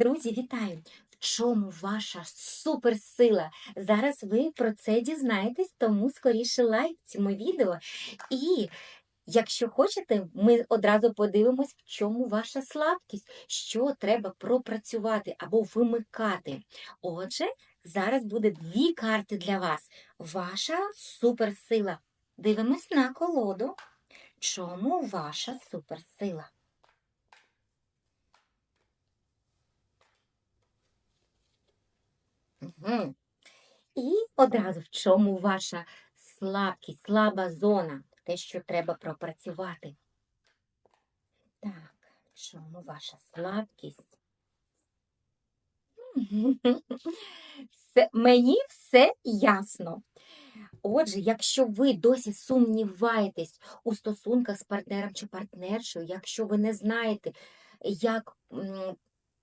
Друзі, вітаю! В чому ваша суперсила? Зараз ви про це дізнаєтесь, тому скоріше лайк цьому відео. І якщо хочете, ми одразу подивимось, в чому ваша слабкість, що треба пропрацювати або вимикати. Отже, зараз буде дві карти для вас. Ваша суперсила. Дивимось на колоду. Чому ваша суперсила? Мгм. І одразу в чому ваша слабкість, слаба зона, те, що треба пропрацювати. Так, в чому ваша слабкість? Все, мені все ясно. Отже, якщо ви досі сумніваєтесь у стосунках з партнером чи партнершою, якщо ви не знаєте, як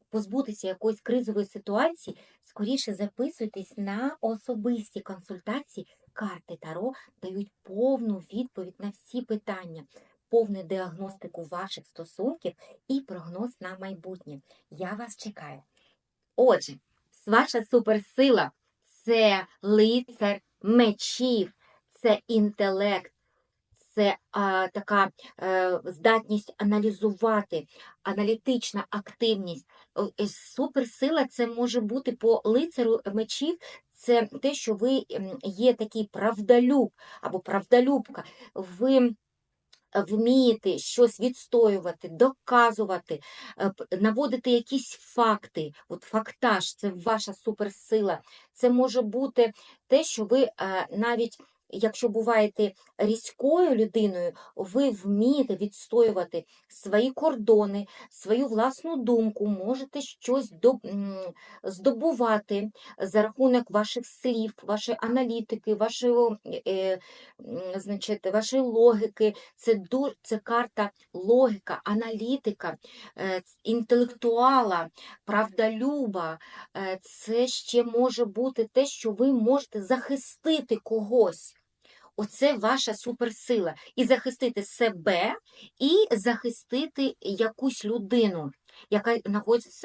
позбутися якоїсь кризової ситуації, скоріше записуйтесь на особисті консультації. Карти Таро дають повну відповідь на всі питання, повну діагностику ваших стосунків і прогноз на майбутнє. Я вас чекаю. Отже, ваша суперсила це лицар мечів, це інтелект, це а, така е, здатність аналізувати, аналітична активність. Е, Суперсила це може бути по лицару мечів. Це те, що ви є такий правдолюб або правдолюбка. Ви вмієте щось відстоювати, доказувати, е, наводити якісь факти. От фактаж це ваша суперсила. Це може бути те, що ви е, навіть. Якщо буваєте різкою людиною, ви вмієте відстоювати свої кордони, свою власну думку, можете щось здобувати за рахунок ваших слів, вашої аналітики, вашої, е, значить, вашої логіки. Це, ду- це карта логіка, аналітика, е, інтелектуала, правдолюба. Е, Це ще може бути те, що ви можете захистити когось. Оце ваша суперсила. І захистити себе, і захистити якусь людину, яка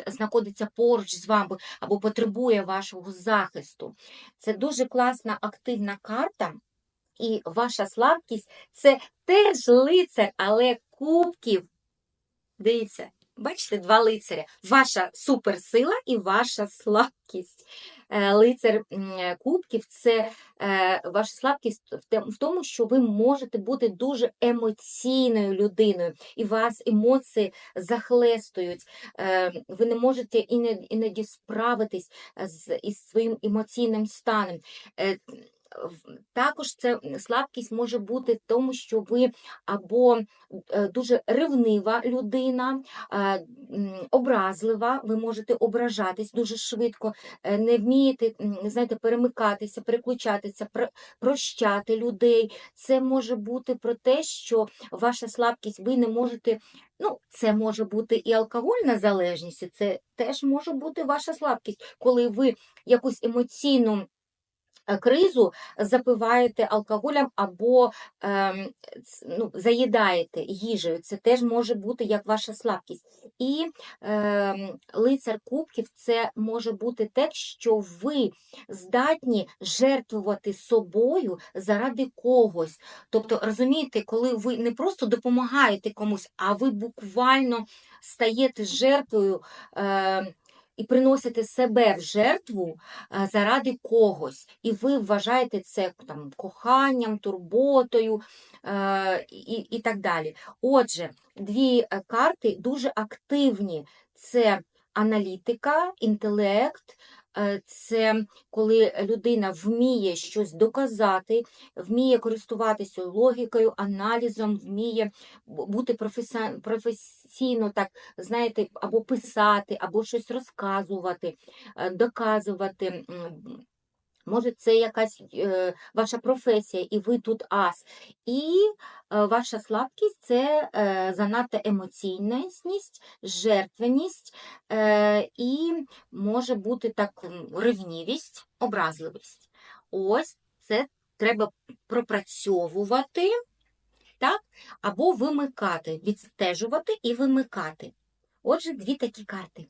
знаходиться, поруч з вами або потребує вашого захисту. Це дуже класна активна карта. І ваша слабкість це теж лицар, але кубків. Дивіться, бачите, два лицаря. Ваша суперсила і ваша слабкість. Е, Лицар кубків це е, ваша слабкість в тому, що ви можете бути дуже емоційною людиною, і вас емоції захлестують. Е, Ви не можете іноді, справитись із своїм емоційним станом. Також це слабкість може бути в тому, що ви або е, дуже ревнива людина, е, образлива, ви можете ображатись дуже швидко, е, не вмієте, знаєте, перемикатися, переключатися, прощати людей. Це може бути про те, що ваша слабкість, ви не можете. Ну, це може бути і алкогольна залежність, і це теж може бути ваша слабкість, коли ви якусь емоційну кризу запиваєте алкоголем або ем, ну, заїдаєте їжею. Це теж може бути як ваша слабкість. І ем, лицар кубків це може бути те, що ви здатні жертвувати собою заради когось. Тобто, розумієте, коли ви не просто допомагаєте комусь, а ви буквально стаєте жертвою. ем, і приносите себе в жертву заради когось, і ви вважаєте це там коханням, турботою е, і, і так далі. Отже, дві е, карти дуже активні: це аналітика, інтелект. Е, Це коли людина вміє щось доказати, вміє користуватися логікою, аналізом, вміє бути професійно, так знаєте, або писати, або щось розказувати, е, доказувати. Може, це якась е, ваша професія, і ви тут ас. І е, ваша слабкість це е, занадто емоційність, жертвеність е, і може бути так ревнівість, образливість. Ось це треба пропрацьовувати, так? або вимикати, відстежувати і вимикати. Отже, дві такі карти.